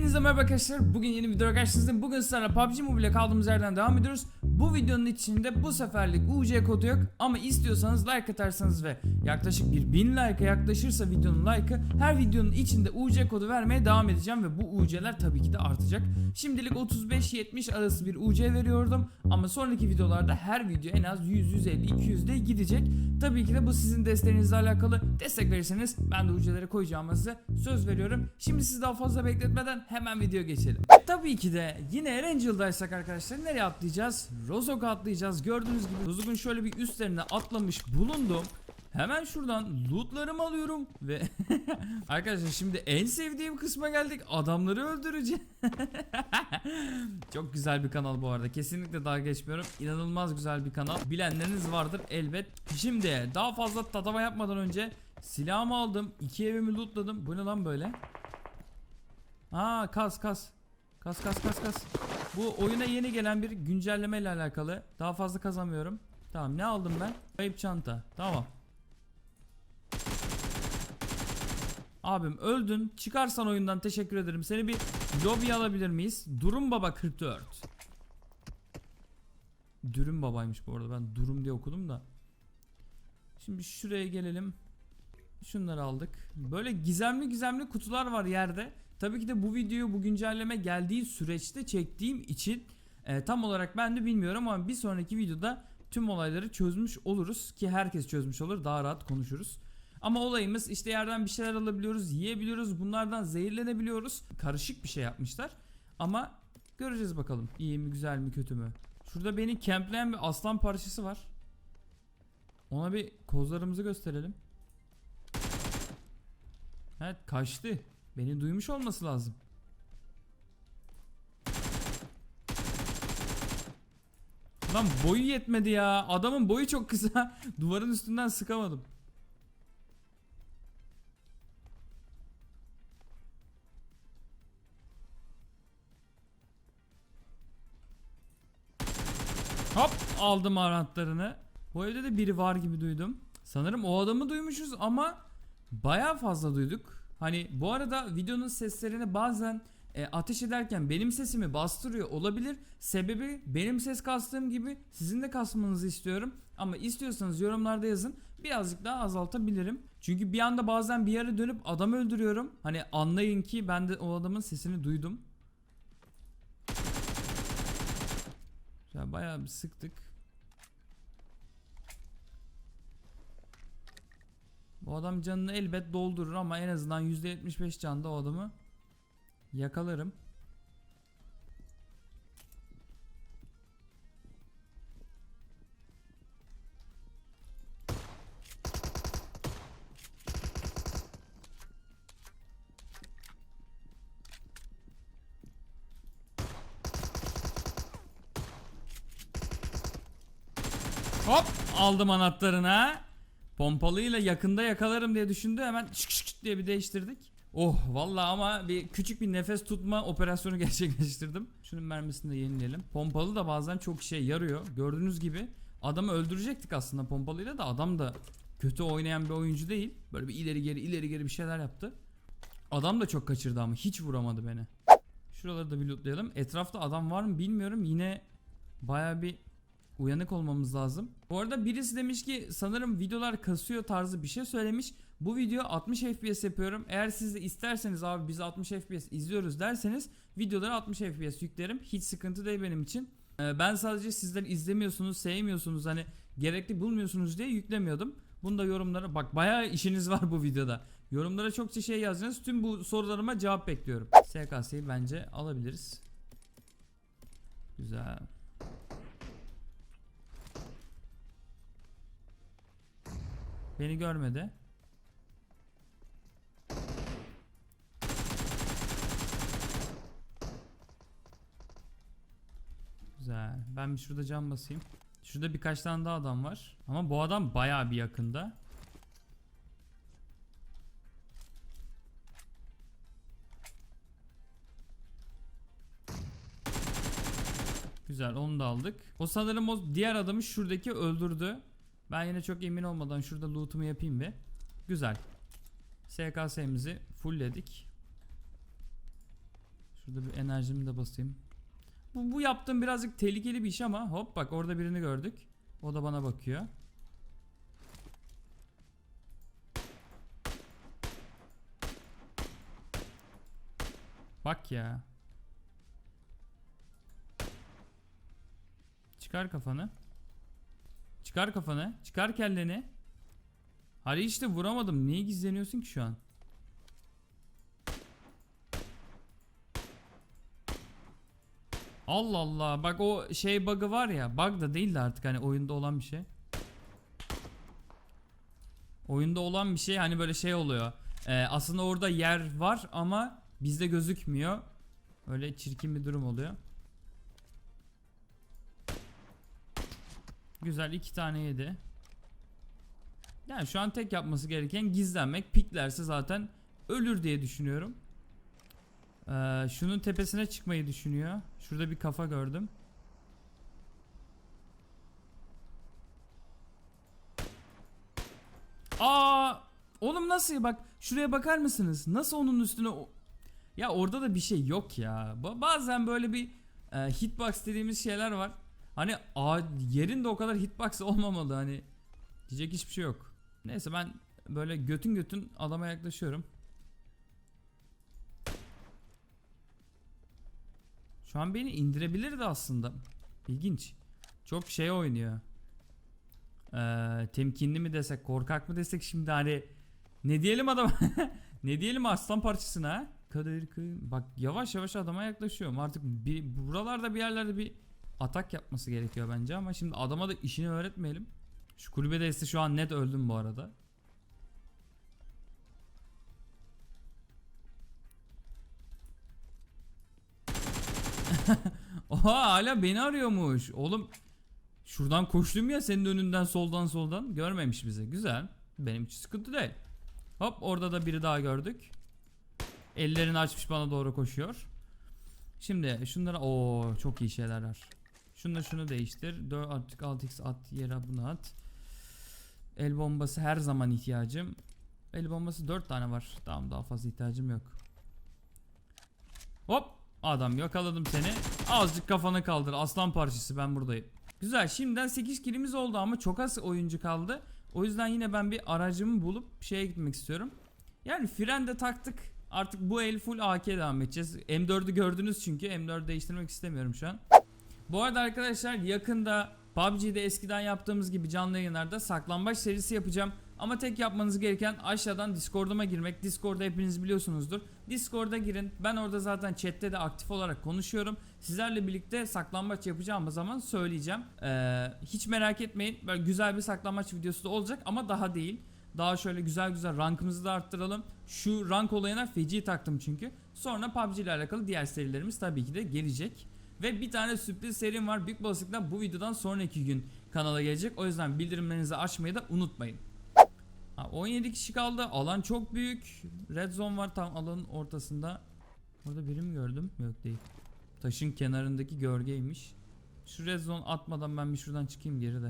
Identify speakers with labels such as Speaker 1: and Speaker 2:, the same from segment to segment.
Speaker 1: Hepinize merhaba arkadaşlar. Bugün yeni videoya karşınızdayım. Bugün sizlerle PUBG Mobile'e kaldığımız yerden devam ediyoruz. Bu videonun içinde bu seferlik UC kodu yok ama istiyorsanız like atarsanız ve yaklaşık bir 1000 like'a yaklaşırsa videonun like'ı her videonun içinde UC kodu vermeye devam edeceğim ve bu UC'ler tabii ki de artacak. Şimdilik 35-70 arası bir UC veriyordum ama sonraki videolarda her video en az 100, 150, 200 de gidecek. Tabii ki de bu sizin desteğinizle alakalı. Destek verirseniz ben de UC'lere koyacağımı size söz veriyorum. Şimdi sizi daha fazla bekletmeden hemen video geçelim. Tabii ki de yine Erangel'daysak arkadaşlar nereye atlayacağız? Rozok'a atlayacağız. Gördüğünüz gibi Rozok'un şöyle bir üstlerine atlamış bulundum. Hemen şuradan lootlarımı alıyorum ve arkadaşlar şimdi en sevdiğim kısma geldik. Adamları öldüreceğim. Çok güzel bir kanal bu arada. Kesinlikle daha geçmiyorum. İnanılmaz güzel bir kanal. Bilenleriniz vardır elbet. Şimdi daha fazla tatava yapmadan önce silahımı aldım. iki evimi lootladım. Bu ne lan böyle? Aa kas kas. Kas kas kas kas. Bu oyuna yeni gelen bir güncelleme ile alakalı. Daha fazla kazanmıyorum. Tamam ne aldım ben? Kayıp çanta. Tamam. Abim öldün. Çıkarsan oyundan teşekkür ederim. Seni bir lobi alabilir miyiz? Durum Baba 44. Dürüm babaymış bu arada. Ben durum diye okudum da. Şimdi şuraya gelelim. Şunları aldık. Böyle gizemli gizemli kutular var yerde. Tabii ki de bu videoyu bu güncelleme geldiği süreçte çektiğim için e, tam olarak ben de bilmiyorum ama bir sonraki videoda tüm olayları çözmüş oluruz ki herkes çözmüş olur daha rahat konuşuruz. Ama olayımız işte yerden bir şeyler alabiliyoruz, yiyebiliyoruz, bunlardan zehirlenebiliyoruz. Karışık bir şey yapmışlar. Ama göreceğiz bakalım iyi mi güzel mi kötü mü. Şurada beni kempleyen bir aslan parçası var. Ona bir kozlarımızı gösterelim. Evet kaçtı. Beni duymuş olması lazım. Lan boyu yetmedi ya. Adamın boyu çok kısa. Duvarın üstünden sıkamadım. Hop aldım anahtarını. Bu evde de biri var gibi duydum. Sanırım o adamı duymuşuz ama baya fazla duyduk. Hani bu arada videonun seslerini bazen e, ateş ederken benim sesimi bastırıyor olabilir. Sebebi benim ses kastığım gibi sizin de kasmanızı istiyorum. Ama istiyorsanız yorumlarda yazın. Birazcık daha azaltabilirim. Çünkü bir anda bazen bir yere dönüp adam öldürüyorum. Hani anlayın ki ben de o adamın sesini duydum. Ya bayağı bir sıktık. Bu adam canını elbet doldurur ama en azından %75 canda o adamı yakalarım. Hop aldım anahtarına. Pompalıyla yakında yakalarım diye düşündü hemen şık şık diye bir değiştirdik. Oh vallahi ama bir küçük bir nefes tutma operasyonu gerçekleştirdim. Şunun mermisini de yenileyelim. Pompalı da bazen çok işe yarıyor. Gördüğünüz gibi adamı öldürecektik aslında pompalıyla da adam da kötü oynayan bir oyuncu değil. Böyle bir ileri geri ileri geri bir şeyler yaptı. Adam da çok kaçırdı ama hiç vuramadı beni. Şuraları da bir lootlayalım. Etrafta adam var mı bilmiyorum. Yine baya bir uyanık olmamız lazım. Bu arada birisi demiş ki sanırım videolar kasıyor tarzı bir şey söylemiş. Bu video 60 FPS yapıyorum. Eğer siz de isterseniz abi biz 60 FPS izliyoruz derseniz videoları 60 FPS yüklerim. Hiç sıkıntı değil benim için. Ee, ben sadece sizler izlemiyorsunuz, sevmiyorsunuz hani gerekli bulmuyorsunuz diye yüklemiyordum. Bunu da yorumlara bak bayağı işiniz var bu videoda. Yorumlara çokça şey yazdınız. Tüm bu sorularıma cevap bekliyorum. SKS'yi bence alabiliriz. Güzel. Beni görmedi. Güzel. Ben bir şurada cam basayım. Şurada birkaç tane daha adam var. Ama bu adam bayağı bir yakında. Güzel onu da aldık. O sanırım o diğer adamı şuradaki öldürdü. Ben yine çok emin olmadan şurada loot'umu yapayım bir. Güzel. SKS'mizi fullledik. Şurada bir enerjimi de basayım. Bu, bu yaptığım birazcık tehlikeli bir iş ama hop bak orada birini gördük. O da bana bakıyor. Bak ya. Çıkar kafanı. Çıkar kafanı. Çıkar kelleni. Hadi işte vuramadım. Niye gizleniyorsun ki şu an? Allah Allah. Bak o şey bug'ı var ya. Bug da değil de artık hani oyunda olan bir şey. Oyunda olan bir şey hani böyle şey oluyor. Ee, aslında orada yer var ama bizde gözükmüyor. Öyle çirkin bir durum oluyor. Güzel iki tane yedi. Yani şu an tek yapması gereken gizlenmek. Piklerse zaten ölür diye düşünüyorum. Ee, şunun tepesine çıkmayı düşünüyor. Şurada bir kafa gördüm. Aa, oğlum nasıl bak şuraya bakar mısınız? Nasıl onun üstüne ya orada da bir şey yok ya. Ba- bazen böyle bir e, hitbox dediğimiz şeyler var. Hani yerin de o kadar hitbox olmamalı hani. Diyecek hiçbir şey yok. Neyse ben böyle götün götün adama yaklaşıyorum. Şu an beni indirebilirdi aslında. İlginç. Çok şey oynuyor. Ee, temkinli mi desek, korkak mı desek şimdi hani ne diyelim adam? ne diyelim aslan parçasına? Kadir Bak yavaş yavaş adama yaklaşıyorum. Artık bir buralarda bir yerlerde bir atak yapması gerekiyor bence ama şimdi adama da işini öğretmeyelim. Şu kulübede ise şu an net öldüm bu arada. Oha hala beni arıyormuş. Oğlum şuradan koştum ya senin önünden soldan soldan. Görmemiş bizi. Güzel. Benim için sıkıntı değil. Hop orada da biri daha gördük. Ellerini açmış bana doğru koşuyor. Şimdi şunlara o çok iyi şeyler var. Şunu şunu değiştir. 4 artık 6x at yere bunu at. El bombası her zaman ihtiyacım. El bombası 4 tane var. Tamam daha fazla ihtiyacım yok. Hop adam yakaladım seni. Azıcık kafanı kaldır aslan parçası ben buradayım. Güzel şimdiden 8 kilimiz oldu ama çok az oyuncu kaldı. O yüzden yine ben bir aracımı bulup şeye gitmek istiyorum. Yani fren de taktık. Artık bu el full AK devam edeceğiz. M4'ü gördünüz çünkü M4 değiştirmek istemiyorum şu an. Bu arada arkadaşlar yakında PUBG'de eskiden yaptığımız gibi canlı yayınlarda saklambaç serisi yapacağım. Ama tek yapmanız gereken aşağıdan Discord'uma girmek. Discord'da hepiniz biliyorsunuzdur. Discord'a girin. Ben orada zaten chatte de aktif olarak konuşuyorum. Sizlerle birlikte saklambaç yapacağımız zaman söyleyeceğim. Ee, hiç merak etmeyin. Böyle güzel bir saklambaç videosu da olacak ama daha değil. Daha şöyle güzel güzel rankımızı da arttıralım. Şu rank olayına feci taktım çünkü. Sonra PUBG ile alakalı diğer serilerimiz tabii ki de gelecek. Ve bir tane sürpriz serim var. Büyük olasılıkla bu videodan sonraki gün kanala gelecek. O yüzden bildirimlerinizi açmayı da unutmayın. Ha, 17 kişi kaldı. Alan çok büyük. Red zone var tam alanın ortasında. Orada biri mi gördüm? Yok değil. Taşın kenarındaki gölgeymiş. Şu red zone atmadan ben bir şuradan çıkayım geri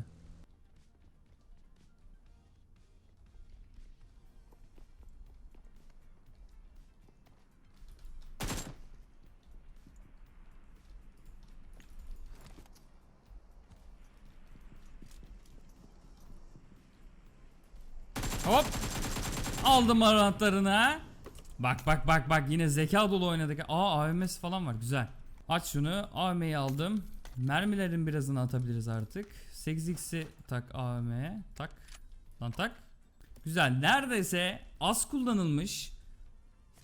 Speaker 1: Aldım anahtarını ha. Bak bak bak bak yine zeka dolu oynadık. Aa AVM'si falan var güzel. Aç şunu. AVM'yi aldım. Mermilerin birazını atabiliriz artık. 8x'i tak AVM'ye. Tak. Lan tak. Güzel. Neredeyse az kullanılmış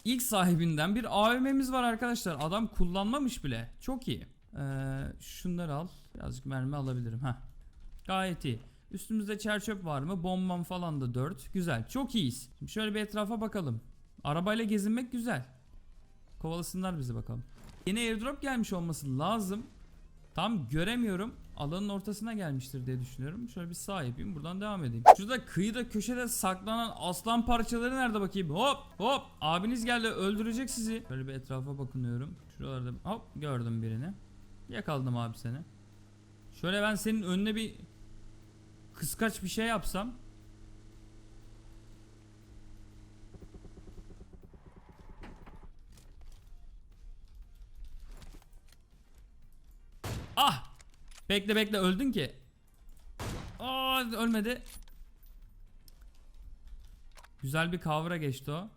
Speaker 1: ilk sahibinden bir AVM'miz var arkadaşlar. Adam kullanmamış bile. Çok iyi. Ee, şunları al. Birazcık mermi alabilirim. ha. Gayet iyi. Üstümüzde çer çöp var mı? Bombam falan da 4. Güzel. Çok iyiyiz. Şimdi şöyle bir etrafa bakalım. Arabayla gezinmek güzel. Kovalasınlar bizi bakalım. Yine airdrop gelmiş olması lazım. Tam göremiyorum. Alanın ortasına gelmiştir diye düşünüyorum. Şöyle bir sağ yapayım. Buradan devam edeyim. Şurada kıyıda köşede saklanan aslan parçaları nerede bakayım? Hop hop. Abiniz geldi öldürecek sizi. Böyle bir etrafa bakınıyorum. Şuralarda hop gördüm birini. Yakaladım abi seni. Şöyle ben senin önüne bir kıskaç bir şey yapsam Ah! Bekle bekle öldün ki. Aa ölmedi. Güzel bir kavra geçti o.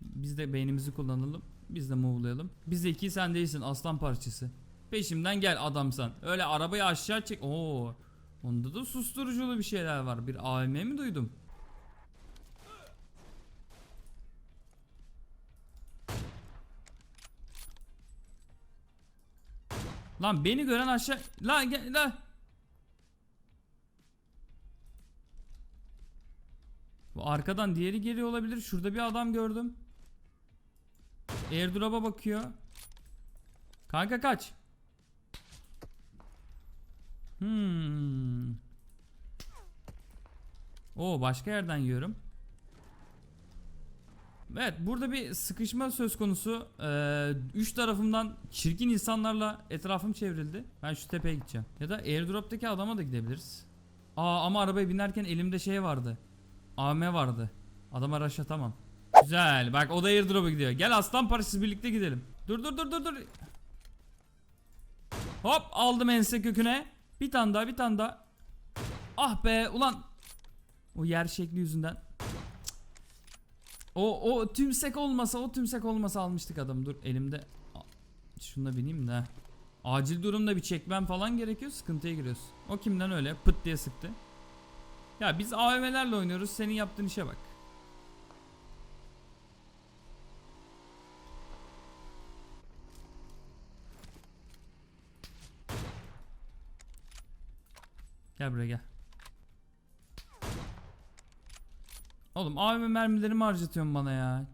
Speaker 1: Biz de beynimizi kullanalım. Biz de move'layalım. Biz de iki sen değilsin aslan parçası. Peşimden gel adamsan. Öyle arabayı aşağı çek. Oo. Onda da susturuculu bir şeyler var. Bir AVM mi duydum? Lan beni gören aşağı... Lan gel lan. Bu arkadan diğeri geliyor olabilir. Şurada bir adam gördüm. Airdrop'a bakıyor. Kanka kaç. Hmm. Oo başka yerden yiyorum. Evet burada bir sıkışma söz konusu. Ee, üç tarafımdan çirkin insanlarla etrafım çevrildi. Ben şu tepeye gideceğim. Ya da airdrop'taki adama da gidebiliriz. Aa ama arabaya binerken elimde şey vardı. AM vardı. Adama rush atamam. Güzel. Bak o da airdrop'a gidiyor. Gel aslan parçası birlikte gidelim. Dur dur dur dur dur. Hop aldım ense köküne. Bir tane daha bir tane daha. Ah be ulan. O yer şekli yüzünden. O o tümsek olmasa o tümsek olmasa almıştık adam. Dur elimde. A- Şuna bineyim de. Acil durumda bir çekmem falan gerekiyor. Sıkıntıya giriyoruz. O kimden öyle pıt diye sıktı. Ya biz AVM'lerle oynuyoruz. Senin yaptığın işe bak. Gel buraya gel. Oğlum AVM mermilerimi harcatıyorsun bana ya.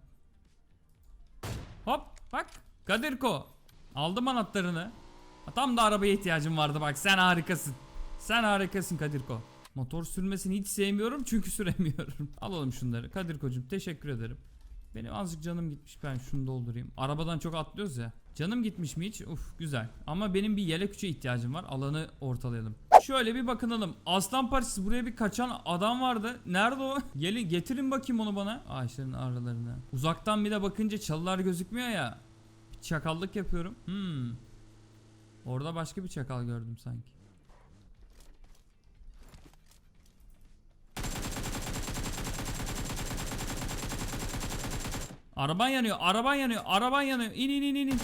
Speaker 1: Hop bak Kadirko. Aldım anahtarını. Tam da arabaya ihtiyacım vardı bak sen harikasın. Sen harikasın Kadirko. Motor sürmesini hiç sevmiyorum çünkü süremiyorum. Alalım şunları. Kadirkocuğum teşekkür ederim. Benim azıcık canım gitmiş ben şunu doldurayım. Arabadan çok atlıyoruz ya. Canım gitmiş mi hiç? Uf güzel. Ama benim bir yelek üçe ihtiyacım var. Alanı ortalayalım. Şöyle bir bakınalım. Aslan parçası buraya bir kaçan adam vardı. Nerede o? Gelin getirin bakayım onu bana. Ağaçların aralarına. Uzaktan bir de bakınca çalılar gözükmüyor ya. Bir çakallık yapıyorum. Hmm. Orada başka bir çakal gördüm sanki. Araban yanıyor, araban yanıyor, araban yanıyor. İn in in in.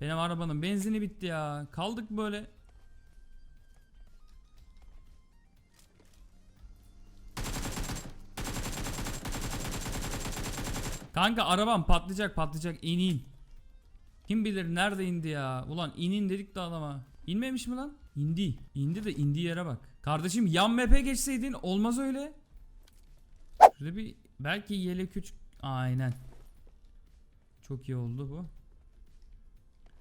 Speaker 1: Benim arabanın benzini bitti ya. Kaldık böyle. Kanka arabam patlayacak patlayacak in in. Kim bilir nerede indi ya. Ulan inin dedik de adama. İnmemiş mi lan? İndi. İndi de indiği yere bak. Kardeşim yan map'e geçseydin olmaz öyle. Şurada bir belki yelek 3 aynen. Çok iyi oldu bu.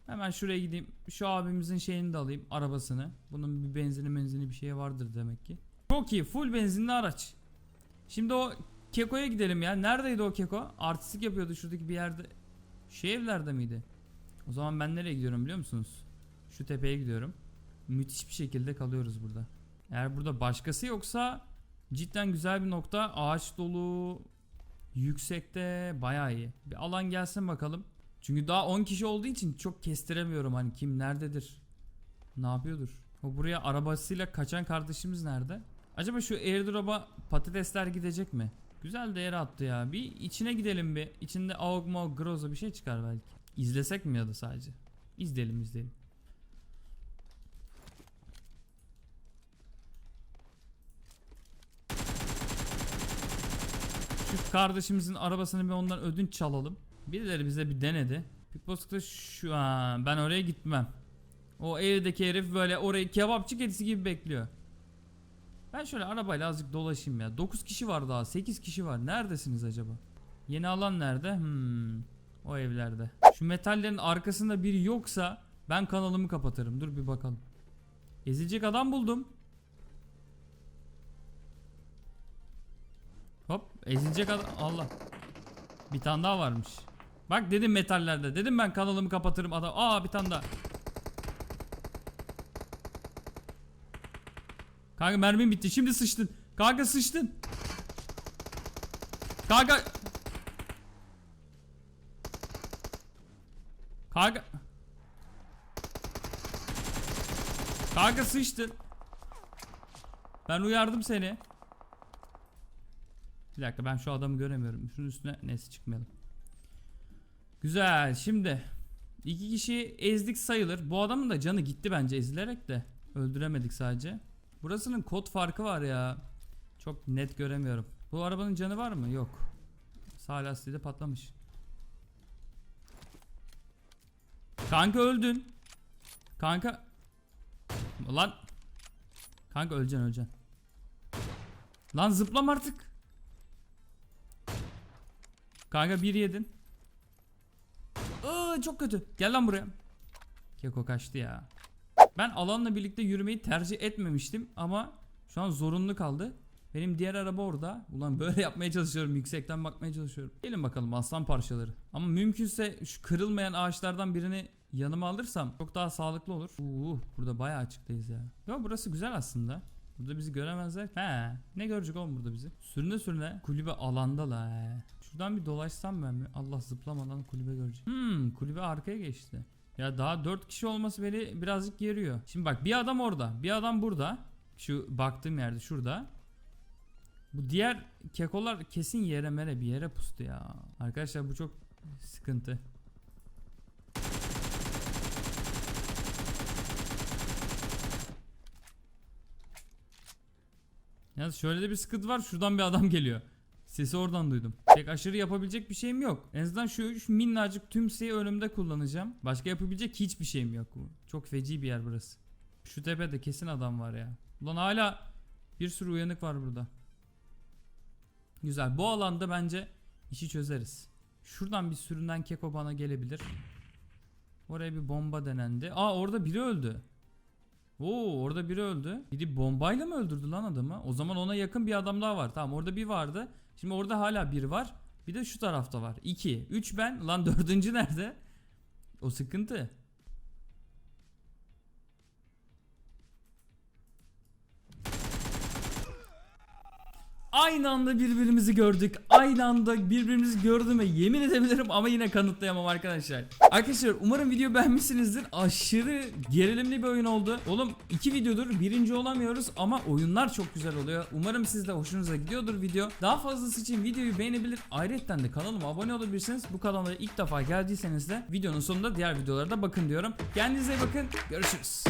Speaker 1: Hemen şuraya gideyim. Şu abimizin şeyini de alayım. Arabasını. Bunun bir benzini benzini bir şey vardır demek ki. Çok iyi. Full benzinli araç. Şimdi o Keko'ya gidelim ya. Neredeydi o Keko? Artistik yapıyordu şuradaki bir yerde. Şu evlerde miydi? O zaman ben nereye gidiyorum biliyor musunuz? Şu tepeye gidiyorum. Müthiş bir şekilde kalıyoruz burada. Eğer burada başkası yoksa cidden güzel bir nokta. Ağaç dolu. Yüksekte bayağı iyi. Bir alan gelsin bakalım. Çünkü daha 10 kişi olduğu için çok kestiremiyorum hani kim nerededir. Ne yapıyordur? O buraya arabasıyla kaçan kardeşimiz nerede? Acaba şu airdrop'a patatesler gidecek mi? Güzel değer attı ya. Bir içine gidelim bir. İçinde AUG MAUG Groza bir şey çıkar belki. İzlesek mi ya da sadece? İzleyelim izleyelim. Şu kardeşimizin arabasını bir ondan ödünç çalalım. Birileri bize bir denedi. Pickpocket'ta şu an ben oraya gitmem. O evdeki herif böyle orayı kebapçı kedisi gibi bekliyor. Ben şöyle arabayla azıcık dolaşayım ya. 9 kişi var daha. 8 kişi var. Neredesiniz acaba? Yeni alan nerede? Hmm. O evlerde. Şu metallerin arkasında biri yoksa ben kanalımı kapatırım. Dur bir bakalım. Ezilecek adam buldum. Hop ezilecek adam. Allah. Bir tane daha varmış. Bak dedim metallerde. Dedim ben kanalımı kapatırım adam. Aa bir tane daha. Kanka mermim bitti. Şimdi sıçtın. Kanka sıçtın. Kanka. Kanka. Kanka sıçtın. Ben uyardım seni. Bir dakika ben şu adamı göremiyorum. Şunun üstüne neyse çıkmayalım. Güzel şimdi. iki kişi ezdik sayılır. Bu adamın da canı gitti bence ezilerek de. Öldüremedik sadece. Burasının kod farkı var ya. Çok net göremiyorum. Bu arabanın canı var mı? Yok. Sağ lastiği de patlamış. Kanka öldün. Kanka. Lan. Kanka öleceksin öleceksin. Lan zıplam artık. Kanka bir yedin. Çok kötü. Gel lan buraya. Keko kaçtı ya. Ben alanla birlikte yürümeyi tercih etmemiştim ama şu an zorunlu kaldı. Benim diğer araba orada. Ulan böyle yapmaya çalışıyorum. Yüksekten bakmaya çalışıyorum. Gelin bakalım aslan parçaları. Ama mümkünse şu kırılmayan ağaçlardan birini yanıma alırsam çok daha sağlıklı olur. Uuu burada bayağı açıktayız ya. Yo burası güzel aslında. Burada bizi göremezler. He, ne görecek oğlum burada bizi? Sürüne sürüne kulübe alanda la. Şuradan bir dolaşsam ben mi? Allah zıplamadan kulübe görecek. Hmm, kulübe arkaya geçti. Ya daha 4 kişi olması beni birazcık geriyor. Şimdi bak bir adam orada, bir adam burada. Şu baktığım yerde şurada. Bu diğer kekolar kesin yere mere bir yere pustu ya. Arkadaşlar bu çok sıkıntı. Yalnız şöyle de bir sıkıntı var. Şuradan bir adam geliyor. Sesi oradan duydum. Pek aşırı yapabilecek bir şeyim yok. En azından şu, şu minnacık tümseyi önümde kullanacağım. Başka yapabilecek hiçbir şeyim yok. Çok feci bir yer burası. Şu tepede kesin adam var ya. Ulan hala bir sürü uyanık var burada. Güzel. Bu alanda bence işi çözeriz. Şuradan bir sürünen keko bana gelebilir. Oraya bir bomba denendi. Aa orada biri öldü. Oo orada biri öldü. Biri bombayla mı öldürdü lan adamı? O zaman ona yakın bir adam daha var. Tamam orada bir vardı. Şimdi orada hala biri var. Bir de şu tarafta var. 2. 3 ben. Lan dördüncü nerede? O sıkıntı. Aynı anda birbirimizi gördük. Aynı anda birbirimizi gördüğüme yemin edebilirim ama yine kanıtlayamam arkadaşlar. Arkadaşlar umarım video beğenmişsinizdir. Aşırı gerilimli bir oyun oldu. Oğlum iki videodur birinci olamıyoruz ama oyunlar çok güzel oluyor. Umarım siz de hoşunuza gidiyordur video. Daha fazlası için videoyu beğenebilir. Ayrıca de kanalıma abone olabilirsiniz. Bu kanala ilk defa geldiyseniz de videonun sonunda diğer videolara da bakın diyorum. Kendinize bakın. Görüşürüz.